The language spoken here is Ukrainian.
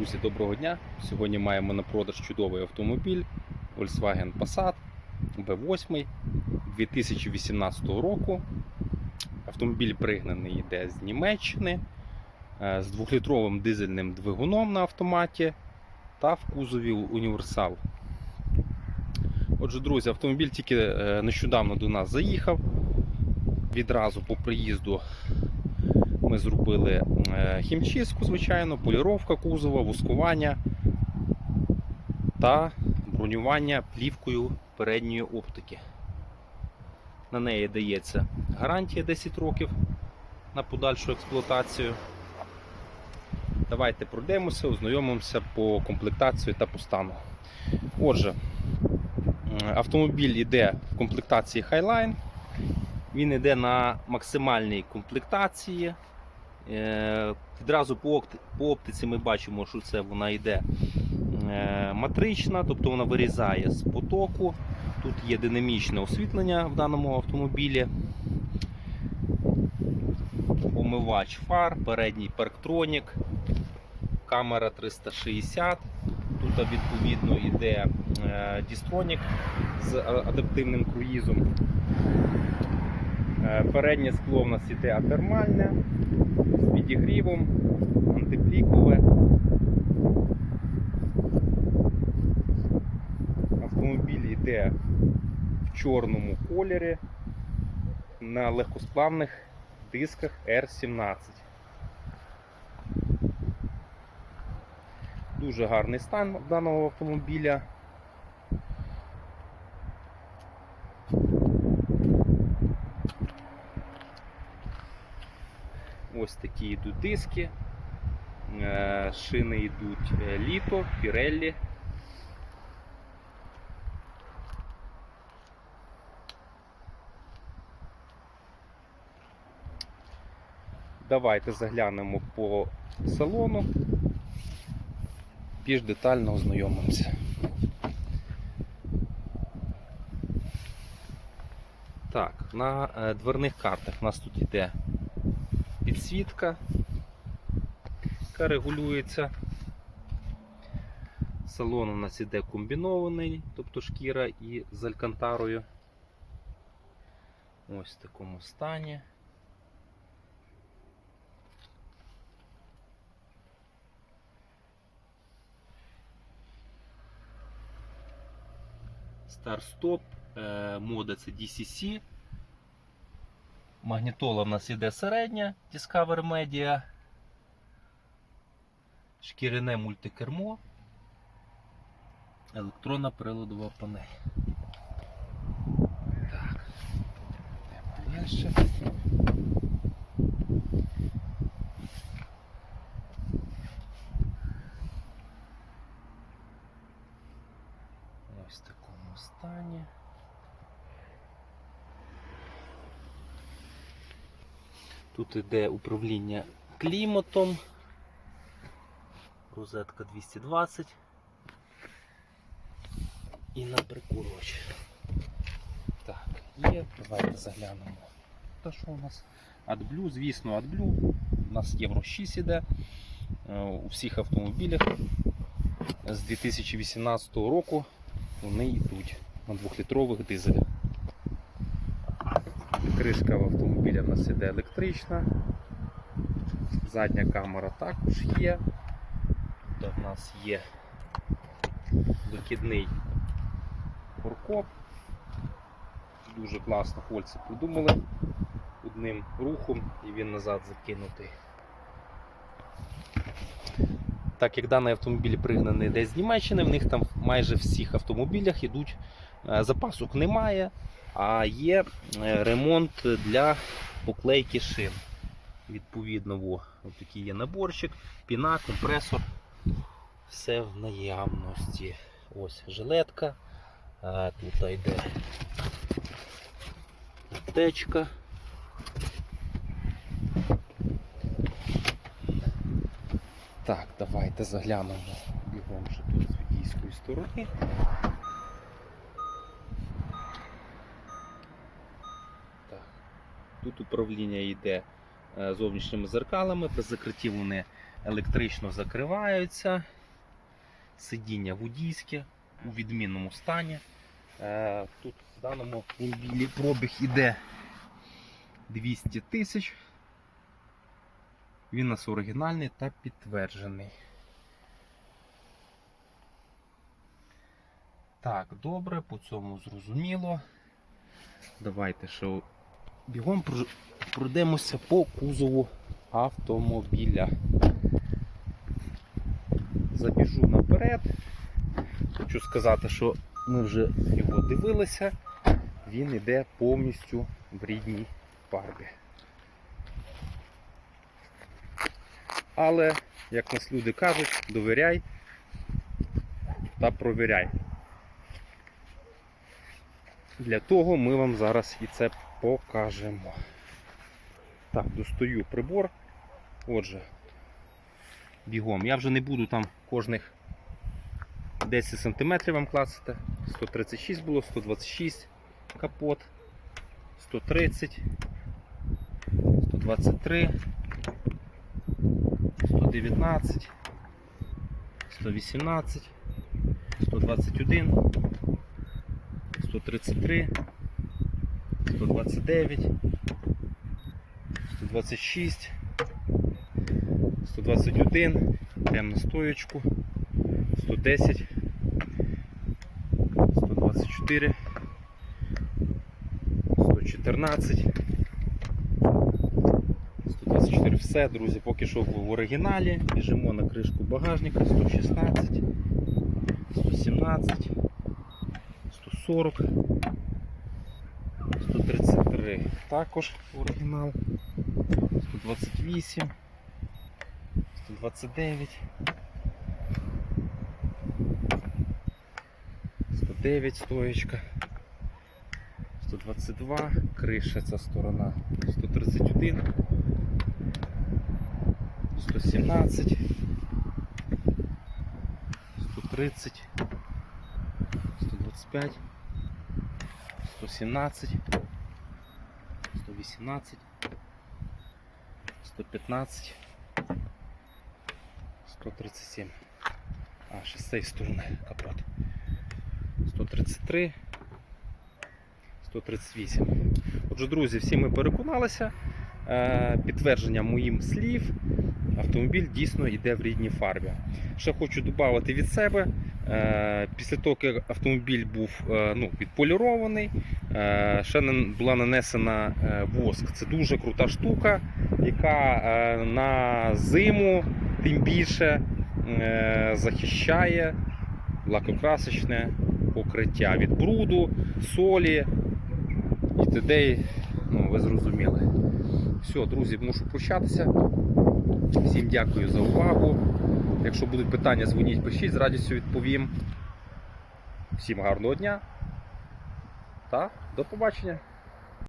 Друзі, доброго дня! Сьогодні маємо на продаж чудовий автомобіль Volkswagen Passat B8 2018 року. Автомобіль пригнаний йде з Німеччини е, з 2-літровим дизельним двигуном на автоматі та в кузові універсал. Отже, друзі, автомобіль тільки е, нещодавно до нас заїхав. Відразу по приїзду ми зробили е, хімчистку, звичайно, поліровка кузова, вускування та бронювання плівкою передньої оптики. На неї дається гарантія 10 років на подальшу експлуатацію. Давайте пройдемося, ознайомимося по комплектації та по стану. Отже, автомобіль йде в комплектації Highline. Він йде на максимальній комплектації. Е, Відразу по, оптиці ми бачимо, що це вона йде е, матрична, тобто вона вирізає з потоку. Тут є динамічне освітлення в даному автомобілі. Омивач фар, передній парктронік, камера 360. Тут відповідно йде е, дістронік з адаптивним круїзом. Переднє скло в нас іде атермальне з підігрівом, антиблікове. Автомобіль йде в чорному кольорі на легкосплавних дисках R17. Дуже гарний стан даного автомобіля. Ось такі йдуть диски. Е, Шини йдуть е, літо, піреллі. Давайте заглянемо по салону. Більш детально ознайомимося. Так, на е, дверних картах у нас тут йде підсвітка, яка регулюється. Салон у нас іде комбінований, тобто шкіра і з алькантарою. Ось в такому стані. Старт-стоп, е, мода це DCC. Магнітола в нас іде середня Discover Media. Шкіряне мультикермо. Електронна приладова панель. Так. Йдемо Дальше. Ось в такому стані. Тут іде управління кліматом. Розетка 220. І на прикурювач. Так, є. Давайте заглянемо. Та що у нас? AdBlue, звісно, AdBlue. У нас Євро 6 іде е, у всіх автомобілях. З 2018 року вони йдуть на 2-літрових дизелях. Кришка в автомобіля в нас іде електрична. Задня камера також є. Тут в нас є викидний форкоп. Дуже класно хлопці придумали одним рухом і він назад закинутий. Так як даний автомобіль пригнаний десь з Німеччини, в них там майже всіх автомобілях йдуть запасок немає, а є е, ремонт для поклейки шин. Відповідно, во, от такий є наборчик, піна, компресор. Все в наявності. Ось жилетка. Тут йде аптечка. Так, давайте заглянемо бігом вже тут з водійської сторони. Тут управління йде е, зовнішніми зеркалами, при закритті вони електрично закриваються. Сидіння водійське у відмінному стані. Е, Тут в даному автомобілі пробіг іде 200 тисяч. Він у нас оригінальний та підтверджений. Так, добре, по цьому зрозуміло. Давайте ще бігом пройдемося по кузову автомобіля. Забіжу наперед. Хочу сказати, що ми вже його дивилися. Він іде повністю в рідній фарбі. Але, як нас люди кажуть, довіряй та провіряй. Для того ми вам зараз і це покажемо. Так, достаю прибор. Отже, бігом. Я вже не буду там кожних 10 см вам клацати. 136 було, 126 капот, 130, 123, 119, 118, 121, 133, 129, 126, 121, йдемо на стоєчку, 110, 124, 114, 124. Все, друзі, поки що в оригіналі. Біжимо на кришку багажника 116, 117, 140, 133. Також оригінал. 128, 129, 109 стоечка, 122, криша ця сторона, 131, 117, 130, 125, 117, 118, 115, 137. А, ще з цієї сторони капот. 133, 138. Отже, друзі, всі ми переконалися. Е, Підтвердження моїм слів. Автомобіль дійсно йде в рідній фарбі. Ще хочу додати від себе. е, Після того, як автомобіль був е, ну, відполірований, ще нан- була нанесена е, воск. Це дуже крута штука, яка е, на зиму тим більше е, захищає лакокрасочне покриття від бруду, солі і т.д. Ну, ви зрозуміли. Все, друзі, мушу прощатися. Всім дякую за увагу. Якщо будуть питання, дзвоніть, пишіть, з радістю відповім. Всім гарного дня та до побачення!